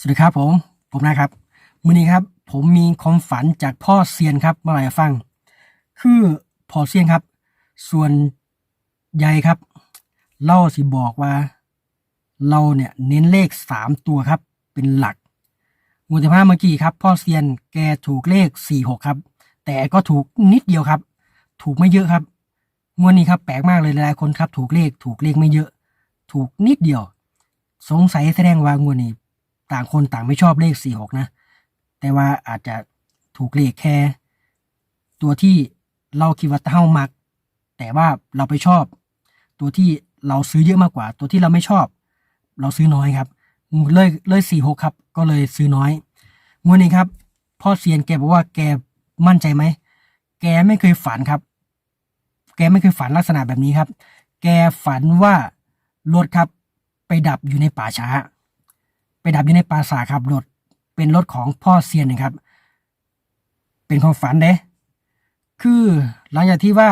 สวัสดีครับผม ผมนะครับมื้อนี้ครับ ผมมีความฝันจากพ่อเซียนครับมาเล่าให้ฟัง คือพ่อเซียนครับ ส่วนใหญ่ครับ เล่าสิบอกว่า เราเนี่ยเน้นเลขสามตัวครับ เป็นหลักงวดที่ผ่าเมื่อกี้ครับ พ่อเซียนแกถูกเลขสี่หกครับ แต่ก็ถูกนิดเดียวครับ ถูกไม่เยอะครับงวดนี้ครับแปลกมากเลยหลายคนครับ ถูกเลขถูกเลขไม่เยอะ ถูกนิดเดียว สงสัยแสดงว่างวดนี้ ต่างคนต่างไม่ชอบเลขสี่หกนะ แต่ว่าอาจจะถูกเลขแค่ ตัวที่เราคิดว่าเท่ามัก แต่ว่าเราไปชอบ ตัวที่เราซื้อเยอะมากกว่า ตัวที่เราไม่ชอบ เราซื้อน้อยครับเลยเลยสี่หกครับ ก็เลยซื้อน้อยงวดนี้ครับพ่อเซียนแกบอกว่าแกมั่นใจไหมแกไม่เคยฝันครับ แกไม่เคยฝันลักษณะแบบนี้ครับ แกฝันว่ารถครับไปดับอยู่ในป่าช้า ดับอยู่ในปราสาทครับรถเป็นรถของพ่อเซียนนะครับ เป็นความฝันเด้คือหลังจากที่ว่า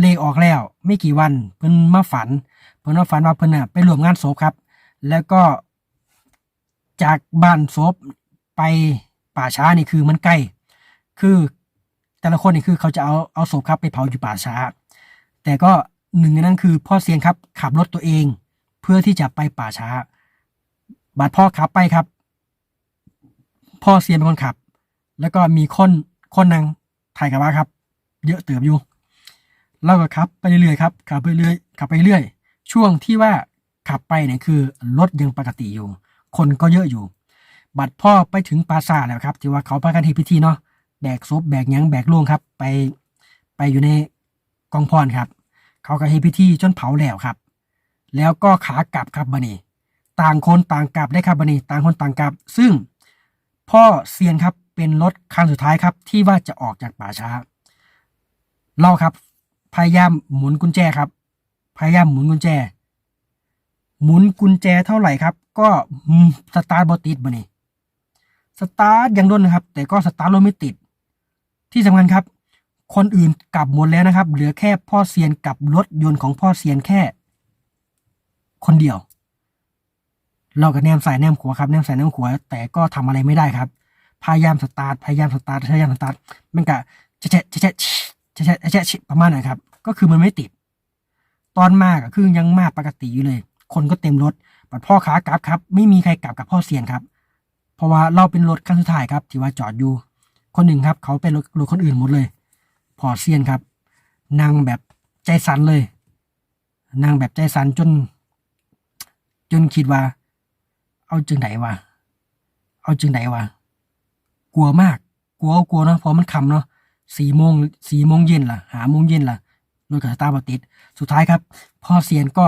เลขออกแล้ว ไม่กี่วันเพิ่นมาฝัน เพิ่นมาฝันว่าเพิ่นน่ะไปร่วมงานศพครับ แล้วก็จากบ้านศพไปป่าช้านี่คือมันใกล้ คือแต่ละคนนี่คือเขาจะเอาเอาศพครับไปเผาอยู่ป่าช้า แต่ก็หนึ่งในนั้นคือพ่อเซียนครับขับรถตัวเอง เพื่อที่จะไปป่าช้า บัดพ่อขับไปครับ พ่อเซียนเป็นคนขับ แล้วก็มีคนคนนั่งถ่ายกับว่าครับ เยอะเติบอยู่เราก็ขับไปเรื่อยๆครับขับไปเรื่อยขับไปเรื่อย ช่วงที่ว่าขับไปเนี่ยคือรถยังปกติอยู่ คนก็เยอะอยู่ บัดพ่อไปถึงปราสาทแล้วครับที่ว่าเขาพากันทำพิธีเนาะแบกศพแบกยังแบกล่วงครับ ไปไปอยู่ในกองพรครับ เขาก็ให้พิธีจนเผาแล้วครับ แล้วก็ขากลับครับบันนี้ ต่างคนต่างกลับได้ครับบันนี้ต่างคนต่างกลับ ซึ่งพ่อเซียนครับเป็นรถคันสุดท้ายครับ ที่ว่าจะออกจากป่าช้าเราครับ พยายามหมุนกุญแจครับ พยายามหมุนกุญแจ หมุนกุญแจเท่าไหร่ครับ ก็สตาร์ทบอติดบันนี้สตาร์ทยังด้นนะครับ แต่ก็สตาร์ทรถไม่ติด ที่สำคัญครับ คนอื่นกลับหมดแล้วนะครับ เหลือแค่พ่อเซียนกับรถยนต์ของพ่อเซียนแค่ คนเดียว เราก็แนมใสายแนมขวาครับแนมใสายแนมขวาแต่ก็ทำอะไรไม่ได้ครับ พยายามสตาร์ทพยายามสตาร์ทพยายามสตาร์ทมันก็แฉะแฉะแฉะแฉะแฉะแฉะแฉะประมาณนั้นครับ ก็คือมันไม่ติด ตอนมากก็คือยังมากปกติอยู่เลย คนก็เต็มรถบัดพ่อขากลับครับ ไม่มีใครกลับกับพ่อเซียนครับ เพราะว่าเราเป็นรถคันสุดท้ายครับที่ว่าจอดอยู่ คนหนึ่งครับ เขาเป็นรถรถคนอื่นหมดเลย พอเซียนครับนั่งแบบใจสั่นเลยนั่งแบบใจสั่นจน จนคิดว่า เอาจึงไหนวะ เอาจึงไหนวะ กลัวมาก กลัวก็กลัวเนาะเพราะมันคำเนาะสี่โมงสี่โมงเย็นล่ะ หาโมงเย็นล่ะรถกับสตาร์บัติด สุดท้ายครับ พ่อเซียนก็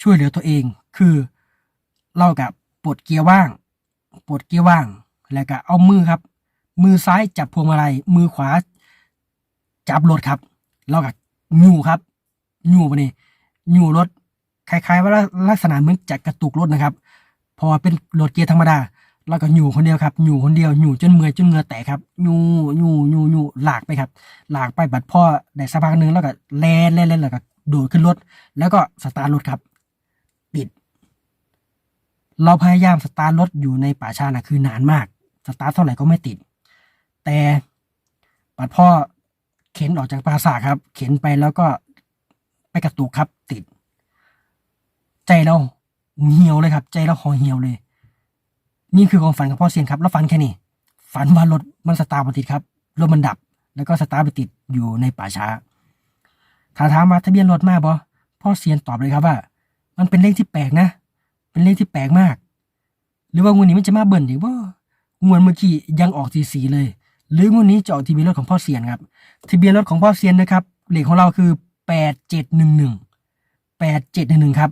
ช่วยเหลือตัวเอง คือเล่ากับปลดเกียร์ว่าง ปลดเกียร์ว่าง แล้วก็เอามือครับ มือซ้ายจับพวงมาลัย มือขวา จับรถครับเรากับยูครับยูไปนี่ยูรถคล้ายๆว่าลักษณะเหมือนจะกระตุกรถนะครับ พอเป็นรถเกียร์ธรรมดาแล้วก็อยู่คนเดียวครับอยู่คนเดียวอยู่จนเมื่อยจนเหงื่อแตกครับอยู่อยู่อยู่อยู่หลากไปครับ หลากไปบัดพ่อได้สักพักหนึ่งแล้วก็แล่นแล่นแล่นแล้วก็โดดขึ้นรถ แล้วก็สตาร์ทรถครับ ปิด เราพยายามสตาร์ทรถอยู่ในป่าชานะคือนานมาก สตาร์ทเท่าไหร่ก็ไม่ติด แต่บัดพ่อเข็นออกจากปราสาทครับ เข็นไปแล้วก็ไปกระตุกครับติด ใจเรา เหี่ยวเลยครับ ใจเราห่อเหี่ยวเลย นี่คือความฝันของพ่อเซียนครับ แล้วฝันแค่นี้ ฝันว่ารถมันสตาร์ทไม่ติดครับ รถมันดับ แล้วก็สตาร์ทไปติดอยู่ในป่าช้าถ้าถามว่าทะเบียนรถมาบอพ่อเซียนตอบเลยครับว่า มันเป็นเลขที่แปลกนะ เป็นเลขที่แปลกมาก หรือว่างวดนี้มันจะมาเบิ่นอีกว่างวดเมื่อกี้ยังออกสีสีเลย หรืองวดนี้จะออกทะเบียนรถของพ่อเซียนครับ ทะเบียนรถของพ่อเซียนนะครับ เลขของเราคือแปดเจ็ดหนึ่งหนึ่งแปดเจ็ดหนึ่งหนึ่งครับ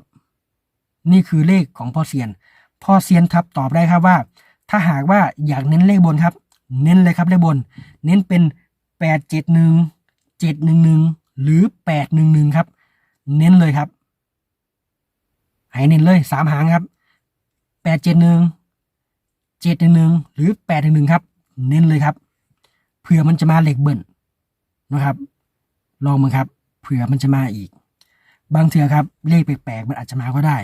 นี่คือเลขของพ่อเซียนพ่อเซียนครับตอบได้ครับว่า ถ้าหากว่าอยากเน้นเลขบนครับ เน้นเลยครับเลขบน เน้นเป็นแปดเจ็ดหนึ่งเจ็ดหนึ่งหนึ่งหรือแปดหนึ่งหนึ่งครับ เน้นเลยครับให้เน้นเลยสามหางครับแปดเจ็ดหนึ่งเจ็ดหนึ่งหนึ่งหรือแปดหนึ่งหนึ่งครับ เน้นเลยครับเผื่อมันจะมาเหลขเบิ้ลนะครับ ลองมั้งครับเผื่อมันจะมาอีก บางเถื่อครับเลขแปลกๆมันอาจจะมาก็ได้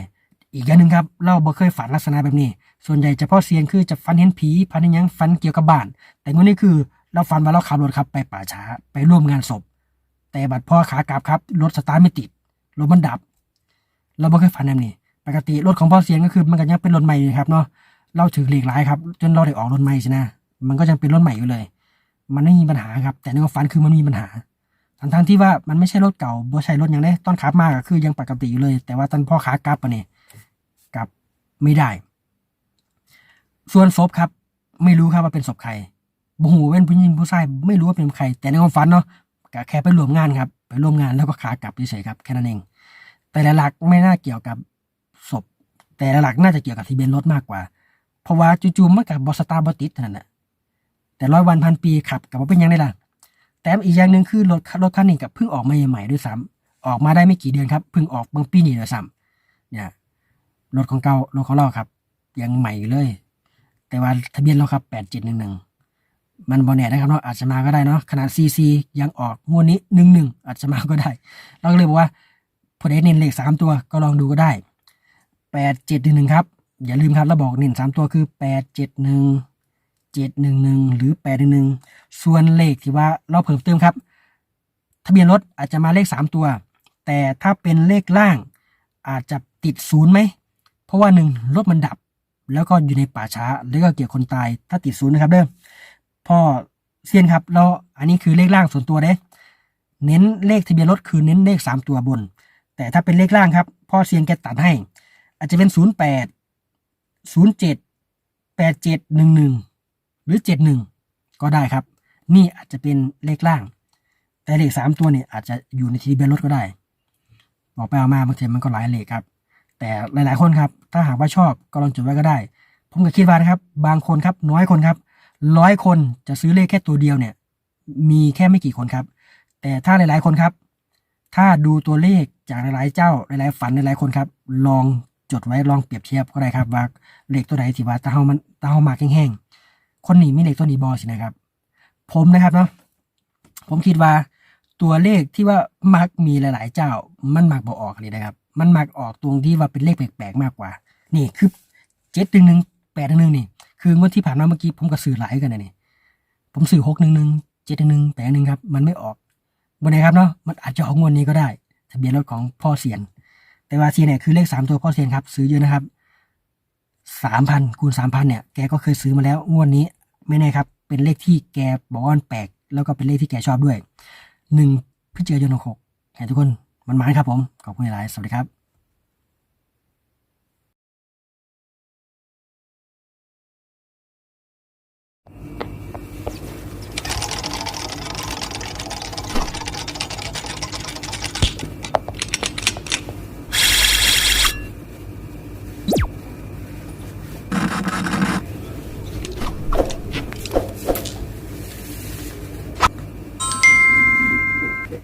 อีกอย่างหนึ่งครับเราบ่เคยฝันลักษณะแบบนี้ ส่วนใหญ่เฉพาะเซียนคือจะฝันเห็นผีฝันเห็นยังฝันเกี่ยวกับบ้าน แต่งวดนี้คือเราฝันว่าเราขับรถครับไปป่าช้าไปร่วมงานศพ แต่บัดพ่อขากลับครับรถสตาร์ทไม่ติดรถมันดับ เราบ่เคยฝันแบบนี้ปกติรถของพ่อเซียนก็คือมันก็ยังเป็นรถใหม่ครับเนาะเราถือเหล็กหลายครับจนเราได้ออกรถใหม่ใช่ไหมมันก็ยังเป็นรถใหม่อยู่เลย มันไม่มีปัญหาครับ แต่ในความฝันคือมันมีปัญหาทั้งทั้งที่ว่ามันไม่ใช่รถเก่าบ่ใช่รถย่างได้ตอนขับมาก็คือยังปกติอยู่เลย แต่ว่าตอนพ่อขากลับปะเนี่ย ไม่ได้ ส่วนศพครับ ไม่รู้ครับว่าเป็นศพใครบ่หูเป็นผู้หญิงผู้ชายไม่รู้ว่าเป็นใคร แต่ในความฝันเนาะก็แค่ไปร่วมงานครับ ไปร่วมงานแล้วก็ขากลับเฉยๆครับแค่นั้นเอง แต่หลักๆไม่น่าเกี่ยวกับศพ แต่หลักๆน่าจะเกี่ยวกับทะเบียนรถมากกว่า เพราะว่าจู่ๆมันกับบอสตาร์บอติดเท่านั้นแหละแต่ร้อยวันพันปีขับกับว่าเป็นยังได้ล่ะแต่อีกอย่างหนึ่งคือรถรถคันนี้กับเพิ่งออกมาใหม่ๆด้วยซ้ำออกมาได้ไม่กี่เดือนครับเพิ่งออกบางปีนี้ด้วยซ้ำเนี่ย รถของเก่ารถของเราครับ ยังใหม่อยู่เลย แต่ว่าทะเบียนเราครับแปดเจ็ดหนึ่งหนึ่งมันบอแน่นะครับเนาะอาจจะมาก็ได้เนาะขนาดซีซียังออกงวดนี้หนึ่งหนึ่งอาจจะมาก็ได้ เราก็เลยบอกว่าพอได้เน้นเลขสามตัวก็ลองดูก็ได้แปดเจ็ดหนึ่งหนึ่งครับ อย่าลืมครับเราบอกเน้นสามตัวคือแปดเจ็ดหนึ่งเจ็ดหนึ่งหนึ่งหรือแปดหนึ่งหนึ่งส่วนเลขที่ว่าเราเพิ่มเติมครับ ทะเบียนรถอาจจะมาเลขสามตัว แต่ถ้าเป็นเลขล่างอาจจะติดศูนย์ไหม ราะว่าหนึ่งรถมันดับ แล้วก็อยู่ในป่าช้า แล้วก็เกี่ยวคนตาย ถ้าติดศูนย์นะครับเด้อพ่อเซียนครับแล้วอันนี้คือเลขล่างส่วนตัวเด้เน้นเลขทะเบียนรถคือเน้นเลขสามตัวบน แต่ถ้าเป็นเลขล่างครับ พ่อเซียนแกตัดให้ อาจจะเป็นศูนย์แปดศูนย์เจ็ดแปดเจ็ดหนึ่งหนึ่งหรือเจ็ดหนึ่งก็ได้ครับ นี่อาจจะเป็นเลขล่าง แต่เลขสามตัวเนี่ยอาจจะอยู่ในทะเบียนรถก็ได้ บอกไปเอามาบางทีมันก็หลายเลขครับ แต่หลาย ๆ คนครับ ถ้าหากว่าชอบก็ลองจดไว้ก็ได้ ผมก็คิดว่านะครับ บางคนครับ น้อยคนครับร้อยคนจะซื้อเลขแค่ตัวเดียวเนี่ย มีแค่ไม่กี่คนครับ แต่ถ้าหลาย ๆ คนครับ ถ้าดูตัวเลขจากหลาย ๆ เจ้าหลาย ๆ ฝันหลาย ๆ คนครับ ลองจดไว้ลองเปรียบเทียบก็ได้ครับว่าเลขตัวไหนที่ว่าตาเฮามันตาเฮามาแห้งๆคนหนี้มีเลขตัวนี้บอสินะครับ ผมนะครับเนาะผมคิดว่าตัวเลขที่ว่ามักมีหลาย ๆ เจ้ามันมักบ่ออกเลยนะครับ มันมักออกตรงที่ว่าเป็นเลขแปลกๆมากกว่า นี่คือเจ็ดหนึ่งหนึ่งแปดหนึ่งหนึ่งนี่ คืองวดที่ผ่านมาเมื่อกี้ผมก็สื่อหลายกันนะนี่ผมสื่อหกหนึ่งหนึ่งเจ็ดหนึ่งหนึ่งแปดหนึ่งครับ มันไม่ออกวันไหนครับเนาะมันอาจจะออกงวดนี้ก็ได้ ทะเบียนรถของพ่อเสียน แต่ว่าเสียนเนี่ยคือเลขสามตัวพ่อเสียนครับ ซื้อเยอะนะครับสามพันคูณสามพันเนี่ยแกก็เคยซื้อมาแล้วงวดนี้ไม่แน่ครับ เป็นเลขที่แกบอกว่าแปลก แล้วก็เป็นเลขที่แกชอบด้วยหนึ่งพฤศจิกายนหกให้ทุกคน มันมาครับผม ขอบคุณหลาย สวัสดีครับ